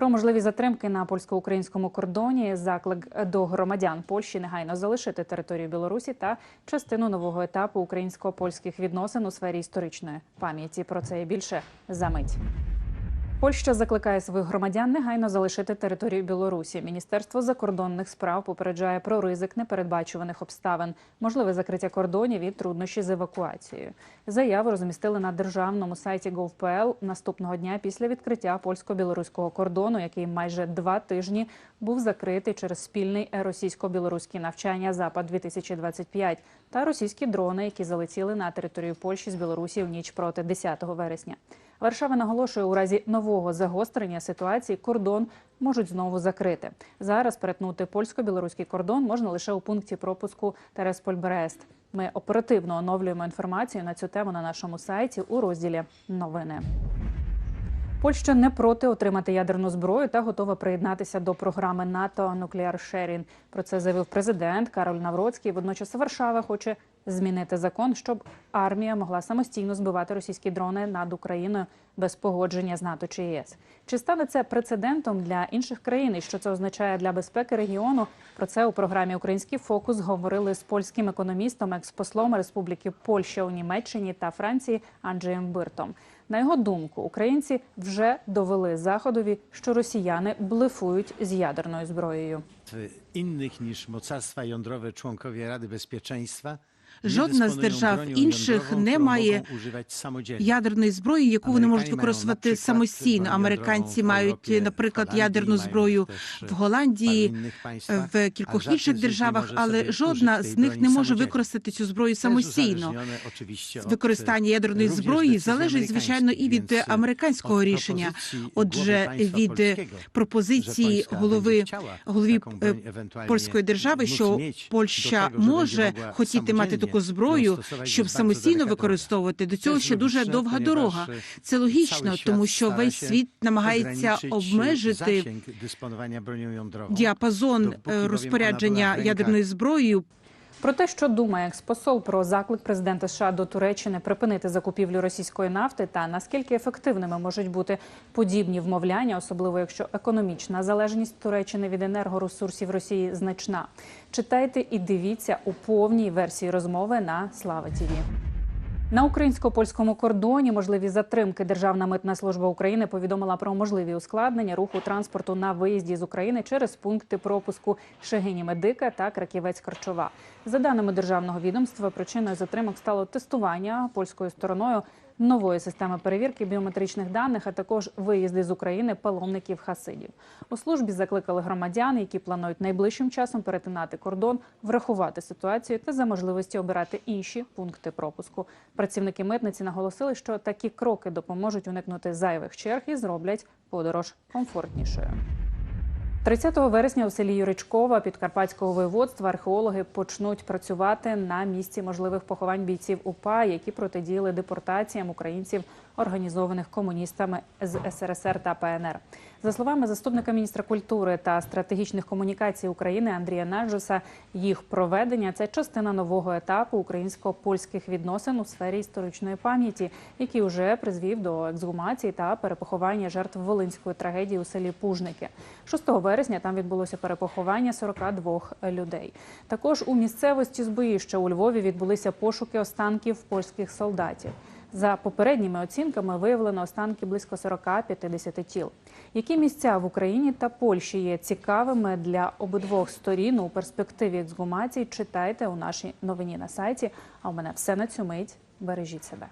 Про можливі затримки на польсько-українському кордоні, заклик до громадян Польщі негайно залишити територію Білорусі та частину нового етапу українсько-польських відносин у сфері історичної пам'яті. Про це і більше за мить. Польща закликає своїх громадян негайно залишити територію Білорусі. Міністерство закордонних справ попереджає про ризик непередбачуваних обставин, можливе закриття кордонів і труднощі з евакуацією. Заяву розмістили на державному сайті gov.pl наступного дня після відкриття польсько-білоруського кордону, який майже два тижні був закритий через спільний російсько-білоруський навчання Запад 2025 та російські дрони, які залетіли на територію Польщі з Білорусі в ніч проти 10 вересня. Варшава наголошує, у разі нового загострення ситуації кордон можуть знову закрити. Зараз перетнути польсько-білоруський кордон можна лише у пункті пропуску Тересполь-Брест. Ми оперативно оновлюємо інформацію на цю тему на нашому сайті у розділі Новини. Польща не проти отримати ядерну зброю та готова приєднатися до програми НАТО Nuclear Sharing. Про це заявив президент Кароль Навроцький. Водночас Варшава хоче змінити закон, щоб армія могла самостійно збивати російські дрони над Україною без погодження з НАТО чи ЄС. Чи стане це прецедентом для інших країн? І що це означає для безпеки регіону? Про це у програмі Український фокус говорили з польським економістом, експослом Республіки Польща у Німеччині та Франції Анджеєм Биртом. На його думку, українці вже довели заходові, що росіяни блефують з ядерною зброєю. innych niż mocarstwa jądrowe członkowie Rady Bezpieczeństwa Жодна з держав інших не має ядерної зброї, яку вони можуть використовувати самостійно. Американці мають, наприклад, ядерну зброю в Голландії, в кількох інших державах, але жодна з них не може використати цю зброю самостійно. Використання ядерної зброї залежить звичайно і від американського рішення. Отже, від пропозиції że голови голові е, польської держави, що Польща може хотіти мати таку зброю, щоб самостійно використовувати. До цього ще дуже довга дорога. Це логічно, тому що весь світ намагається обмежити діапазон е, розпорядження ядерною зброєю. Про те, що думає експосол про заклик президента США до Туреччини припинити закупівлю російської нафти та наскільки ефективними можуть бути подібні вмовляння, особливо якщо економічна залежність Туреччини від енергоресурсів Росії значна. Читайте і дивіться у повній версії розмови на Слава Тіві. На українсько-польському кордоні можливі затримки. Державна митна служба України повідомила про можливі ускладнення руху транспорту на виїзді з України через пункти пропуску Шегині Медика та Краківець Корчова. За даними державного відомства, причиною затримок стало тестування польською стороною нової системи перевірки біометричних даних, а також виїзди з України паломників хасидів. У службі закликали громадян, які планують найближчим часом перетинати кордон, врахувати ситуацію та за можливості обирати інші пункти пропуску. Працівники митниці наголосили, що такі кроки допоможуть уникнути зайвих черг і зроблять подорож комфортнішою. 30 вересня у селі Юричкова Підкарпатського воєводства археологи почнуть працювати на місці можливих поховань бійців УПА, які протидіяли депортаціям українців, організованих комуністами з СРСР та ПНР. За словами заступника міністра культури та стратегічних комунікацій України Андрія Наджуса, їх проведення це частина нового етапу українсько-польських відносин у сфері історичної пам'яті, який вже призвів до ексгумації та перепоховання жертв волинської трагедії у селі Пужники. 6 вересня там відбулося перепоховання 42 людей. Також у місцевості Збоїща у Львові відбулися пошуки останків польських солдатів. За попередніми оцінками виявлено останки близько 40-50 тіл. Які місця в Україні та Польщі є цікавими для обидвох сторін у перспективі ексгумації? Читайте у нашій новині на сайті. А у мене все на цю мить. Бережіть себе.